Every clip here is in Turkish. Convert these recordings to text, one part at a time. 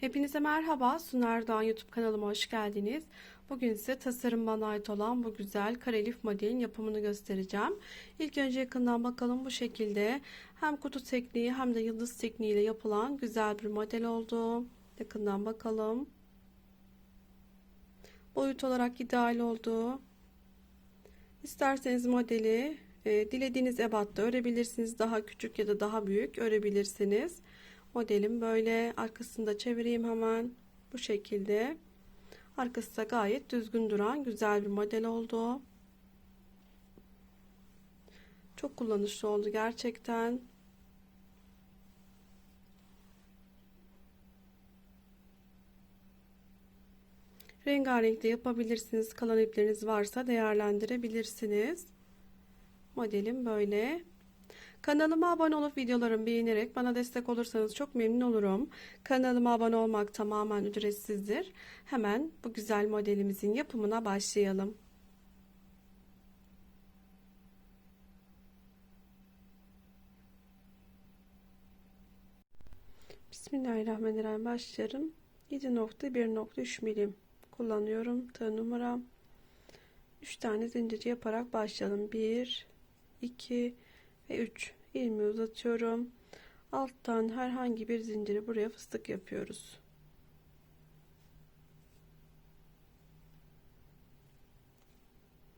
Hepinize merhaba. Sunar Doğan YouTube kanalıma hoş geldiniz. Bugün size tasarım bana ait olan bu güzel karelif modelin yapımını göstereceğim. İlk önce yakından bakalım bu şekilde hem kutu tekniği hem de yıldız tekniği ile yapılan güzel bir model oldu. Yakından bakalım. Boyut olarak ideal oldu. İsterseniz modeli e, dilediğiniz ebatta örebilirsiniz. Daha küçük ya da daha büyük örebilirsiniz. Modelim böyle. Arkasında çevireyim hemen. Bu şekilde. Arkası da gayet düzgün duran güzel bir model oldu. Çok kullanışlı oldu gerçekten. Rengarenk de yapabilirsiniz. Kalan ipleriniz varsa değerlendirebilirsiniz. Modelim böyle. Kanalıma abone olup videolarımı beğenerek bana destek olursanız çok memnun olurum. Kanalıma abone olmak tamamen ücretsizdir. Hemen bu güzel modelimizin yapımına başlayalım. Bismillahirrahmanirrahim başlarım. 7.1.3 milim kullanıyorum. Tığ numaram. 3 tane zincir yaparak başlayalım. 1 2 ve 3 ilmeği uzatıyorum. Alttan herhangi bir zinciri buraya fıstık yapıyoruz.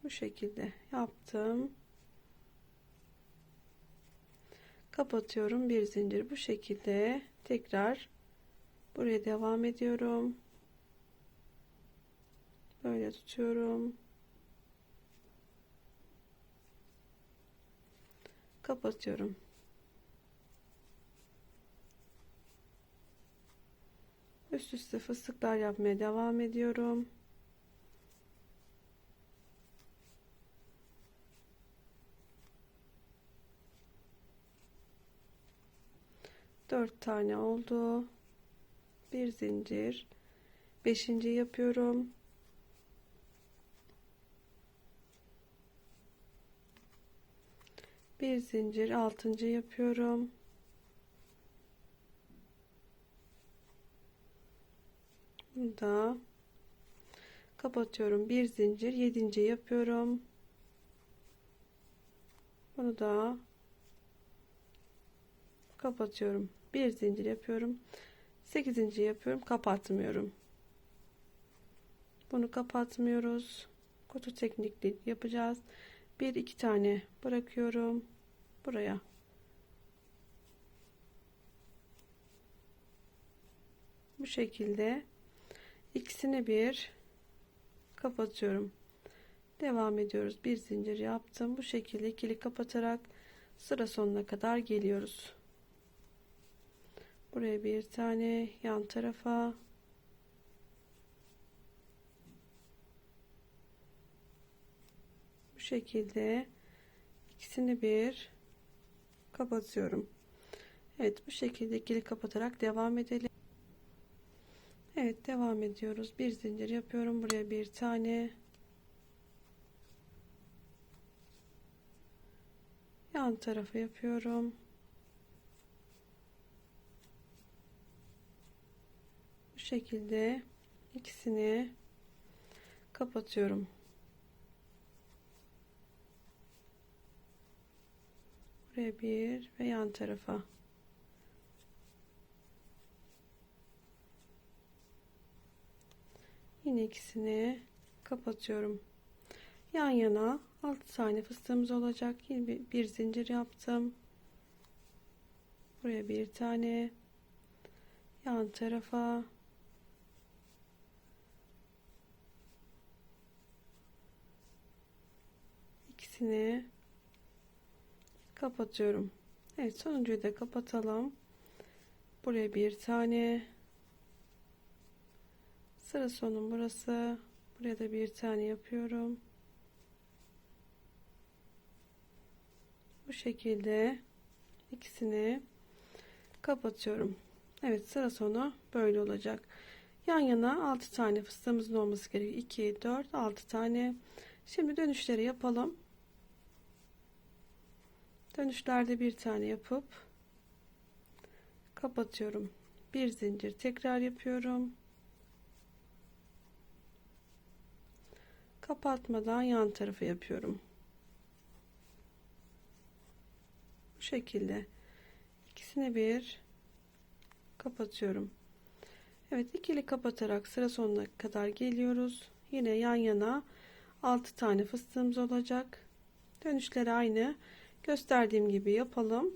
Bu şekilde yaptım. Kapatıyorum bir zincir bu şekilde tekrar buraya devam ediyorum. Böyle tutuyorum. Kapatıyorum. Üst üste fıstıklar yapmaya devam ediyorum. Dört tane oldu. Bir zincir. Beşinci yapıyorum. Bir zincir altıncı yapıyorum. Burada kapatıyorum. Bir zincir yedinci yapıyorum. Bunu da kapatıyorum. Bir zincir yapıyorum. Sekizinci yapıyorum. Kapatmıyorum. Bunu kapatmıyoruz. Kutu teknikli yapacağız bir iki tane bırakıyorum. Buraya. Bu şekilde ikisini bir kapatıyorum. Devam ediyoruz. Bir zincir yaptım. Bu şekilde ikili kapatarak sıra sonuna kadar geliyoruz. Buraya bir tane yan tarafa şekilde ikisini bir kapatıyorum. Evet bu şekilde ikili kapatarak devam edelim. Evet devam ediyoruz. Bir zincir yapıyorum. Buraya bir tane yan tarafa yapıyorum. Bu şekilde ikisini kapatıyorum. Buraya bir ve yan tarafa. Yine ikisini kapatıyorum. Yan yana 6 tane fıstığımız olacak. Yine bir, bir zincir yaptım. Buraya bir tane. Yan tarafa. İkisini kapatıyorum. Evet sonuncuyu da kapatalım. Buraya bir tane sıra sonun burası. Buraya da bir tane yapıyorum. Bu şekilde ikisini kapatıyorum. Evet sıra sonu böyle olacak. Yan yana 6 tane fıstığımızın olması gerekiyor. 2, 4, 6 tane. Şimdi dönüşleri yapalım. Dönüşlerde bir tane yapıp kapatıyorum. bir zincir tekrar yapıyorum. Kapatmadan yan tarafa yapıyorum. Bu şekilde ikisini bir kapatıyorum. Evet ikili kapatarak sıra sonuna kadar geliyoruz. Yine yan yana 6 tane fıstığımız olacak. Dönüşleri aynı gösterdiğim gibi yapalım.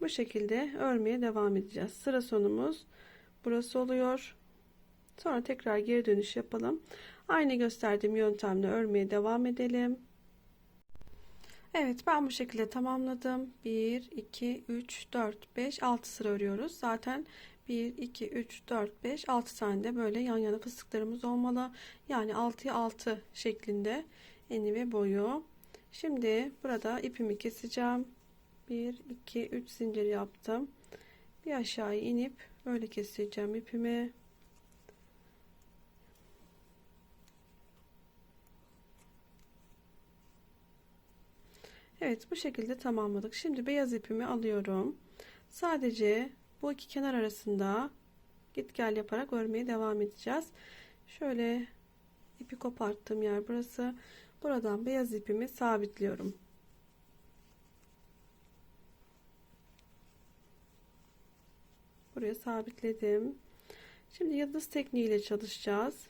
Bu şekilde örmeye devam edeceğiz. Sıra sonumuz burası oluyor. Sonra tekrar geri dönüş yapalım. Aynı gösterdiğim yöntemle örmeye devam edelim. Evet ben bu şekilde tamamladım. 1, 2, 3, 4, 5, 6 sıra örüyoruz. Zaten 1, 2, 3, 4, 5, 6 tane de böyle yan yana fıstıklarımız olmalı. Yani 6'ya 6 şeklinde eni ve boyu. Şimdi burada ipimi keseceğim. 1, 2, 3 zincir yaptım. Bir aşağı inip böyle keseceğim ipimi. Evet bu şekilde tamamladık. Şimdi beyaz ipimi alıyorum. Sadece bu iki kenar arasında git gel yaparak örmeye devam edeceğiz. Şöyle ipi koparttığım yer burası. Buradan beyaz ipimi sabitliyorum. Buraya sabitledim. Şimdi yıldız tekniği ile çalışacağız.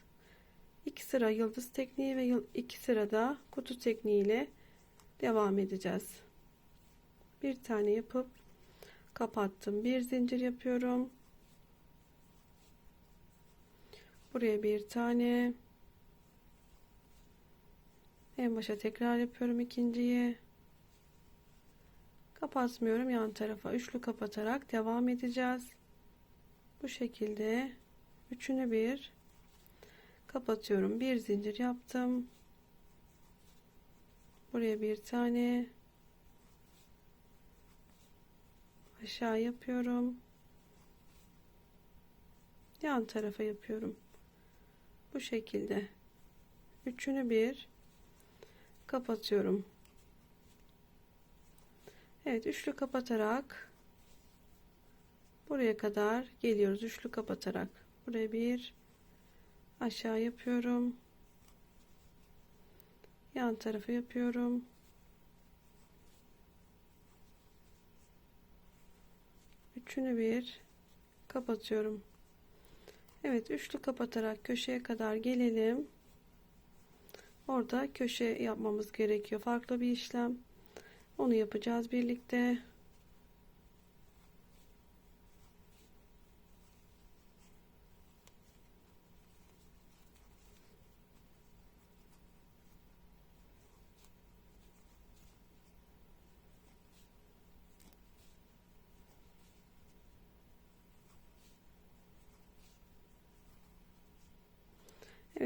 2 sıra yıldız tekniği ve 2 sırada kutu tekniği ile devam edeceğiz. Bir tane yapıp kapattım. Bir zincir yapıyorum. Buraya bir tane. En başa tekrar yapıyorum ikinciyi. Kapatmıyorum yan tarafa. Üçlü kapatarak devam edeceğiz. Bu şekilde üçünü bir kapatıyorum. Bir zincir yaptım. Buraya bir tane aşağı yapıyorum. Yan tarafa yapıyorum. Bu şekilde. Üçünü bir kapatıyorum. Evet, üçlü kapatarak buraya kadar geliyoruz. Üçlü kapatarak buraya bir aşağı yapıyorum yan tarafı yapıyorum. Üçünü bir kapatıyorum. Evet üçlü kapatarak köşeye kadar gelelim. Orada köşe yapmamız gerekiyor. Farklı bir işlem. Onu yapacağız birlikte.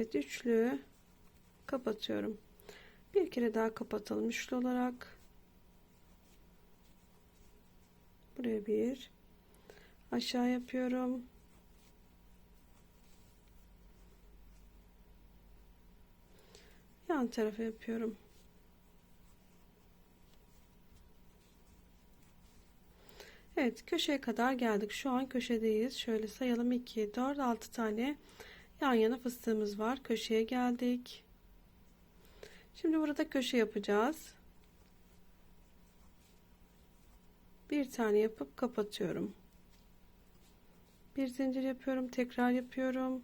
Evet üçlü kapatıyorum. Bir kere daha kapatalım üçlü olarak. Buraya bir aşağı yapıyorum. Yan tarafa yapıyorum. Evet köşeye kadar geldik. Şu an köşedeyiz. Şöyle sayalım 2, 4, 6 tane yan yana fıstığımız var. Köşeye geldik. Şimdi burada köşe yapacağız. Bir tane yapıp kapatıyorum. Bir zincir yapıyorum. Tekrar yapıyorum.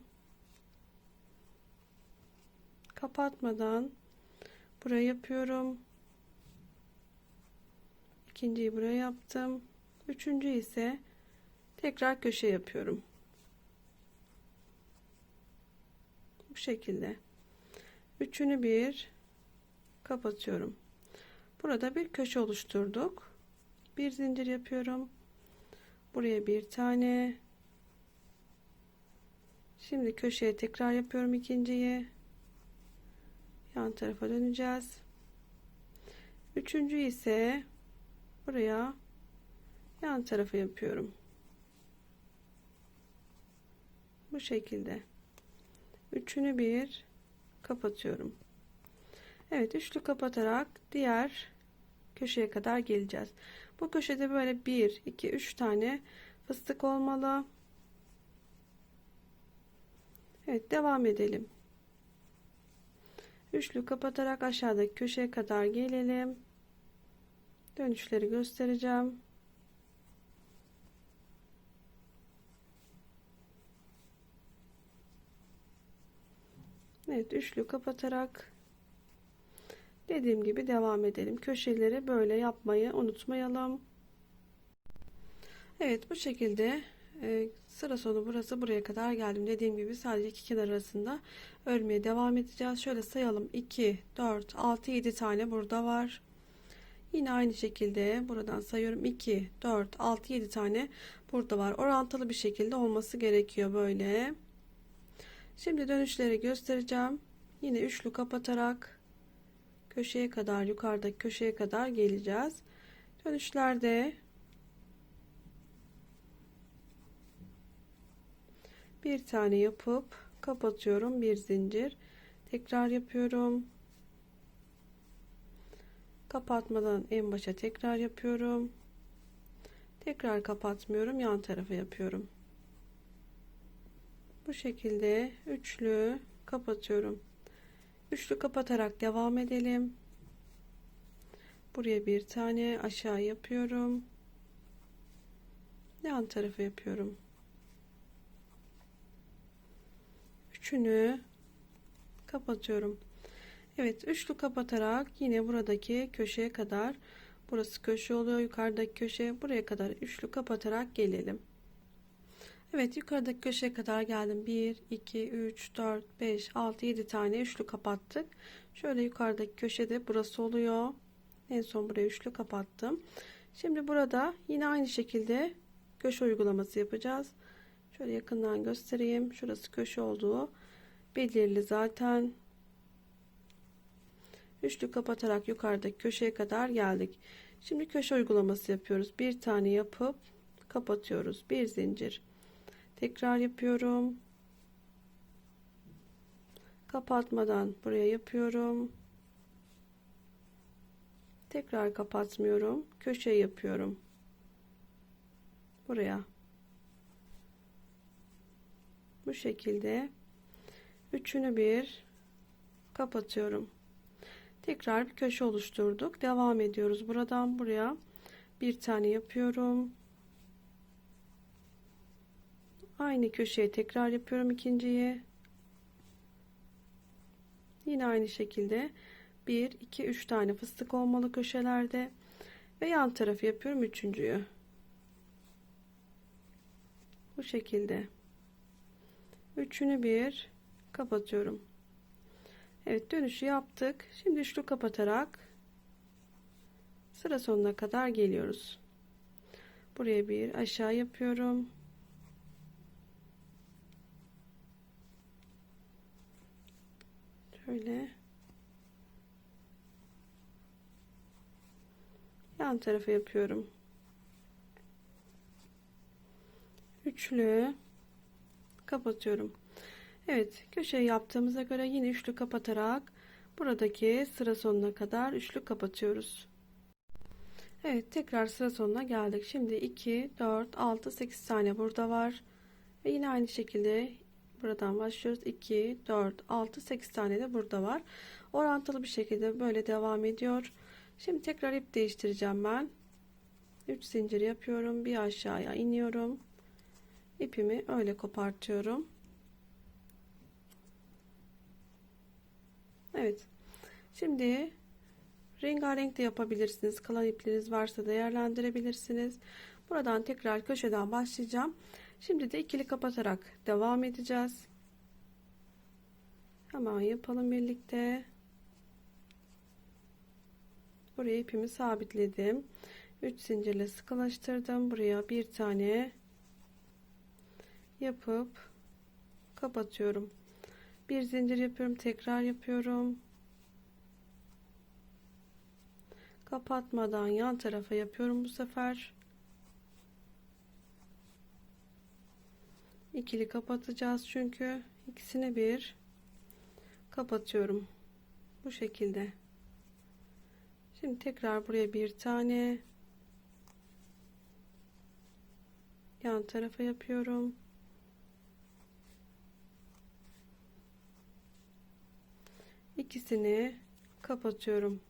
Kapatmadan buraya yapıyorum. İkinciyi buraya yaptım. Üçüncü ise tekrar köşe yapıyorum. Şekilde. Üçünü bir kapatıyorum. Burada bir köşe oluşturduk. Bir zincir yapıyorum. Buraya bir tane. Şimdi köşeye tekrar yapıyorum ikinciyi. Yan tarafa döneceğiz. Üçüncü ise buraya yan tarafa yapıyorum. Bu şekilde üçünü bir kapatıyorum. Evet üçlü kapatarak diğer köşeye kadar geleceğiz. Bu köşede böyle 1 2 3 tane fıstık olmalı. Evet devam edelim. Üçlü kapatarak aşağıdaki köşeye kadar gelelim. Dönüşleri göstereceğim. Evet üçlü kapatarak dediğim gibi devam edelim. Köşeleri böyle yapmayı unutmayalım. Evet bu şekilde e, sıra sonu burası buraya kadar geldim. Dediğim gibi sadece iki kenar arasında örmeye devam edeceğiz. Şöyle sayalım 2, 4, 6, 7 tane burada var. Yine aynı şekilde buradan sayıyorum 2, 4, 6, 7 tane burada var. Orantılı bir şekilde olması gerekiyor böyle. Şimdi dönüşleri göstereceğim. Yine üçlü kapatarak köşeye kadar yukarıdaki köşeye kadar geleceğiz. Dönüşlerde bir tane yapıp kapatıyorum bir zincir tekrar yapıyorum kapatmadan en başa tekrar yapıyorum tekrar kapatmıyorum yan tarafa yapıyorum bu şekilde üçlü kapatıyorum. Üçlü kapatarak devam edelim. Buraya bir tane aşağı yapıyorum. Yan tarafa yapıyorum? Üçünü kapatıyorum. Evet üçlü kapatarak yine buradaki köşeye kadar burası köşe oluyor yukarıdaki köşe buraya kadar üçlü kapatarak gelelim Evet yukarıdaki köşeye kadar geldim. 1 2 3 4 5 6 7 tane üçlü kapattık. Şöyle yukarıdaki köşede burası oluyor. En son buraya üçlü kapattım. Şimdi burada yine aynı şekilde köşe uygulaması yapacağız. Şöyle yakından göstereyim. Şurası köşe olduğu belirli zaten. Üçlü kapatarak yukarıdaki köşeye kadar geldik. Şimdi köşe uygulaması yapıyoruz. Bir tane yapıp kapatıyoruz. Bir zincir tekrar yapıyorum. Kapatmadan buraya yapıyorum. Tekrar kapatmıyorum. Köşe yapıyorum. Buraya. Bu şekilde. Üçünü bir kapatıyorum. Tekrar bir köşe oluşturduk. Devam ediyoruz buradan buraya. Bir tane yapıyorum aynı köşeye tekrar yapıyorum ikinciyi. Yine aynı şekilde 1 2 3 tane fıstık olmalı köşelerde. Ve yan tarafı yapıyorum üçüncüyü. Bu şekilde. Üçünü bir kapatıyorum. Evet dönüşü yaptık. Şimdi üçlü kapatarak sıra sonuna kadar geliyoruz. Buraya bir aşağı yapıyorum şöyle yan tarafa yapıyorum. Üçlü. Kapatıyorum. Evet köşeyi yaptığımıza göre yine üçlü kapatarak buradaki sıra sonuna kadar üçlü kapatıyoruz. Evet tekrar sıra sonuna geldik. Şimdi 2 4 6 8 tane burada var. Ve yine aynı şekilde buradan başlıyoruz 2 4 6 8 tane de burada var orantılı bir şekilde böyle devam ediyor şimdi tekrar ip değiştireceğim ben 3 zincir yapıyorum bir aşağıya iniyorum ipimi öyle kopartıyorum Evet. Şimdi rengarenk de yapabilirsiniz. Kalan ipleriniz varsa değerlendirebilirsiniz. Buradan tekrar köşeden başlayacağım. Şimdi de ikili kapatarak devam edeceğiz. Hemen yapalım birlikte. Buraya ipimi sabitledim. 3 zincirle sıkılaştırdım. Buraya bir tane yapıp kapatıyorum bir zincir yapıyorum tekrar yapıyorum kapatmadan yan tarafa yapıyorum bu sefer ikili kapatacağız çünkü ikisini bir kapatıyorum bu şekilde Şimdi tekrar buraya bir tane yan tarafa yapıyorum. İkisini kapatıyorum.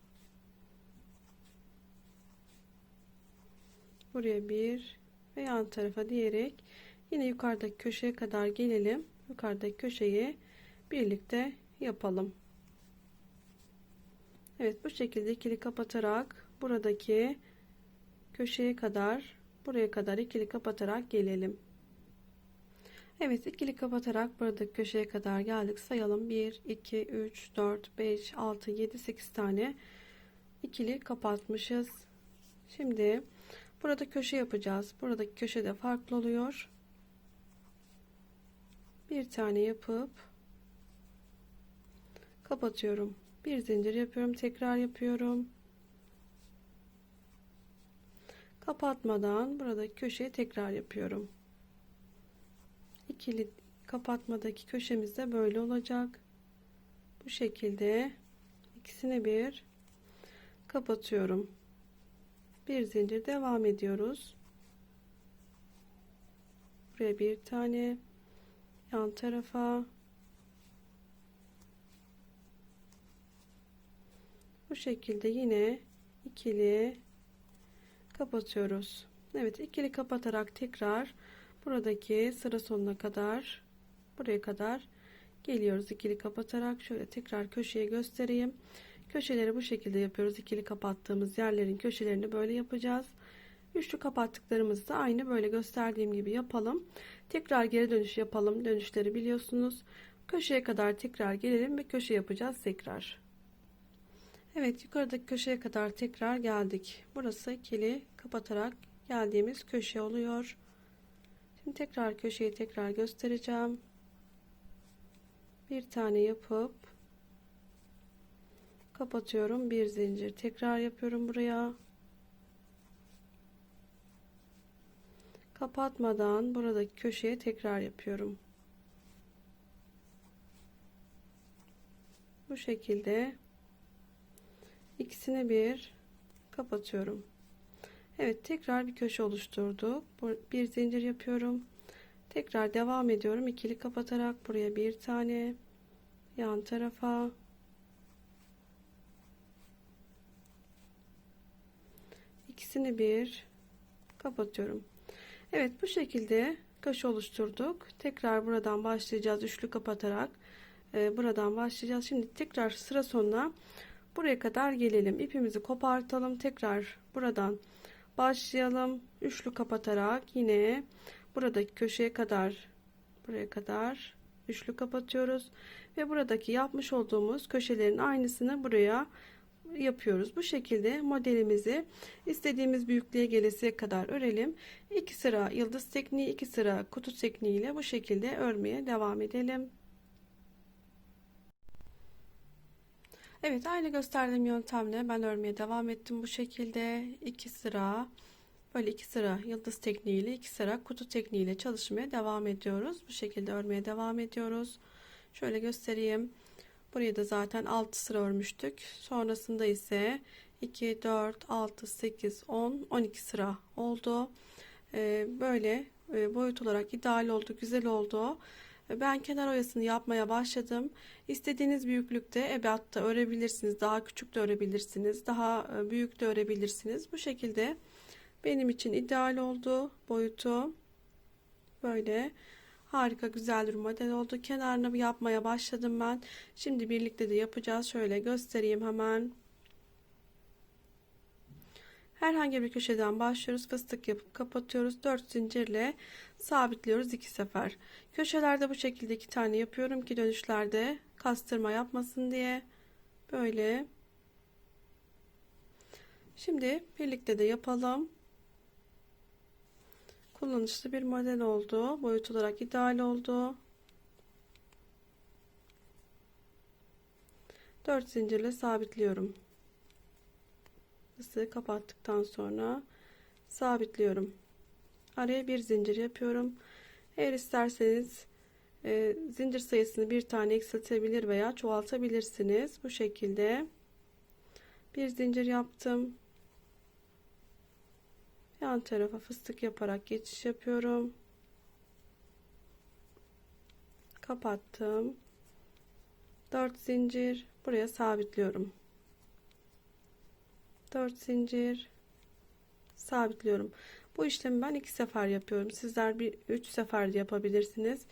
Buraya bir ve yan tarafa diyerek yine yukarıdaki köşeye kadar gelelim. Yukarıdaki köşeyi birlikte yapalım. Evet bu şekilde ikili kapatarak buradaki köşeye kadar buraya kadar ikili kapatarak gelelim. Evet ikili kapatarak buradaki köşeye kadar geldik. Sayalım 1, 2, 3, 4, 5, 6, 7, 8 tane ikili kapatmışız. Şimdi burada köşe yapacağız. Buradaki köşe de farklı oluyor. Bir tane yapıp kapatıyorum. Bir zincir yapıyorum. Tekrar yapıyorum. Kapatmadan buradaki köşeyi tekrar yapıyorum. İkili kapatmadaki köşemiz de böyle olacak. Bu şekilde ikisini bir kapatıyorum. Bir zincir devam ediyoruz. Buraya bir tane yan tarafa. Bu şekilde yine ikili kapatıyoruz. Evet ikili kapatarak tekrar buradaki sıra sonuna kadar buraya kadar geliyoruz. İkili kapatarak şöyle tekrar köşeye göstereyim. Köşeleri bu şekilde yapıyoruz. İkili kapattığımız yerlerin köşelerini böyle yapacağız üçlü kapattıklarımızı da aynı böyle gösterdiğim gibi yapalım tekrar geri dönüş yapalım dönüşleri biliyorsunuz köşeye kadar tekrar gelelim ve köşe yapacağız tekrar Evet yukarıdaki köşeye kadar tekrar geldik burası ikili kapatarak geldiğimiz köşe oluyor Şimdi tekrar köşeyi tekrar göstereceğim. Bir tane yapıp kapatıyorum. Bir zincir tekrar yapıyorum buraya. Kapatmadan buradaki köşeye tekrar yapıyorum. Bu şekilde ikisini bir kapatıyorum. Evet tekrar bir köşe oluşturduk. Bir zincir yapıyorum. Tekrar devam ediyorum. ikili kapatarak buraya bir tane yan tarafa ikisini bir kapatıyorum. Evet bu şekilde köşe oluşturduk. Tekrar buradan başlayacağız. Üçlü kapatarak e, buradan başlayacağız. Şimdi tekrar sıra sonuna buraya kadar gelelim. İpimizi kopartalım. Tekrar buradan başlayalım üçlü kapatarak yine buradaki köşeye kadar buraya kadar üçlü kapatıyoruz ve buradaki yapmış olduğumuz köşelerin aynısını buraya yapıyoruz. Bu şekilde modelimizi istediğimiz büyüklüğe gelesiye kadar örelim. İki sıra yıldız tekniği iki sıra kutu tekniği ile bu şekilde örmeye devam edelim. Evet aynı gösterdiğim yöntemle ben örmeye devam ettim bu şekilde. İki sıra böyle iki sıra yıldız tekniğiyle iki sıra kutu tekniğiyle çalışmaya devam ediyoruz. Bu şekilde örmeye devam ediyoruz. Şöyle göstereyim buraya da zaten 6 sıra örmüştük sonrasında ise 2 4 6 8 10 12 sıra oldu ee, böyle e, boyut olarak ideal oldu güzel oldu ben kenar oyasını yapmaya başladım. İstediğiniz büyüklükte ebatta örebilirsiniz. Daha küçük de örebilirsiniz. Daha e, büyük de örebilirsiniz. Bu şekilde benim için ideal oldu boyutu. Böyle harika güzel bir model oldu. Kenarını yapmaya başladım ben. Şimdi birlikte de yapacağız. Şöyle göstereyim hemen. Herhangi bir köşeden başlıyoruz. Fıstık yapıp kapatıyoruz. 4 zincirle sabitliyoruz iki sefer. Köşelerde bu şekilde iki tane yapıyorum ki dönüşlerde kastırma yapmasın diye. Böyle. Şimdi birlikte de yapalım. Kullanışlı bir model oldu. Boyut olarak ideal oldu. 4 zincirle sabitliyorum fıstığı kapattıktan sonra sabitliyorum. Araya bir zincir yapıyorum. Eğer isterseniz e, zincir sayısını bir tane eksiltebilir veya çoğaltabilirsiniz. Bu şekilde Bir zincir yaptım. Yan tarafa fıstık yaparak geçiş yapıyorum. Kapattım. 4 zincir buraya sabitliyorum. 4 zincir sabitliyorum. Bu işlemi ben iki sefer yapıyorum. Sizler bir üç seferde yapabilirsiniz.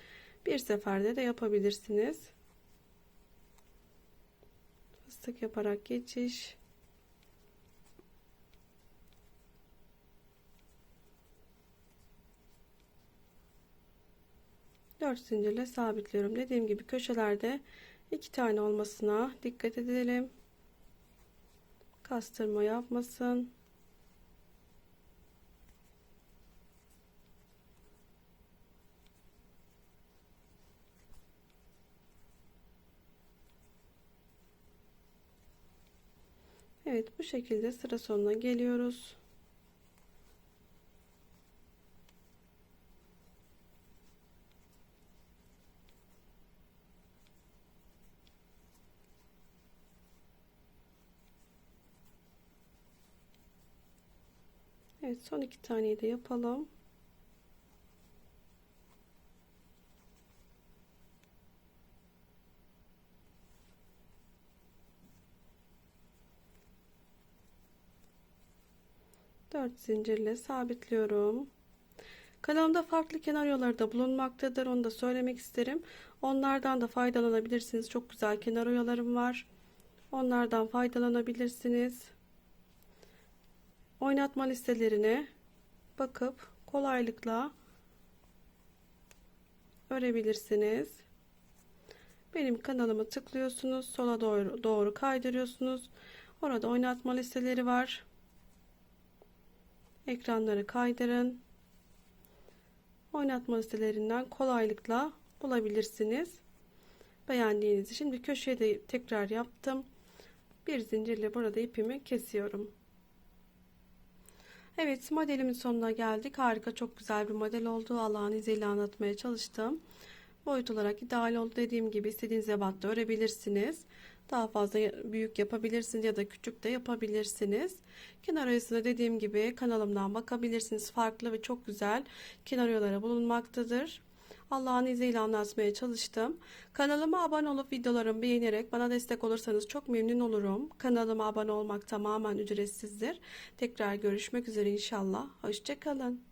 Bir seferde de yapabilirsiniz. Fıstık yaparak geçiş. Dört zincirle sabitliyorum. Dediğim gibi köşelerde iki tane olmasına dikkat edelim. Kastırma yapmasın. Evet bu şekilde sıra sonuna geliyoruz. Evet son iki taneyi de yapalım. Dört zincirle sabitliyorum. Kanalımda farklı kenaryoları da bulunmaktadır. Onu da söylemek isterim. Onlardan da faydalanabilirsiniz. Çok güzel kenar oyalarım var. Onlardan faydalanabilirsiniz. Oynatma listelerine bakıp kolaylıkla örebilirsiniz. Benim kanalımı tıklıyorsunuz. Sola doğru, doğru kaydırıyorsunuz. Orada oynatma listeleri var. Ekranları kaydırın. Oynatma listelerinden kolaylıkla bulabilirsiniz. Beğendiğinizi. Şimdi köşeye de tekrar yaptım. Bir zincirle burada ipimi kesiyorum. Evet modelimin sonuna geldik. Harika çok güzel bir model oldu. Allah'ın izniyle anlatmaya çalıştım. Boyut olarak ideal oldu. Dediğim gibi istediğiniz ebatta örebilirsiniz. Daha fazla büyük yapabilirsiniz ya da küçük de yapabilirsiniz. Kenar oyasına dediğim gibi kanalımdan bakabilirsiniz. Farklı ve çok güzel kenar oyaları bulunmaktadır. Allah'ın izniyle anlatmaya çalıştım. Kanalıma abone olup videolarımı beğenerek bana destek olursanız çok memnun olurum. Kanalıma abone olmak tamamen ücretsizdir. Tekrar görüşmek üzere inşallah. Hoşçakalın.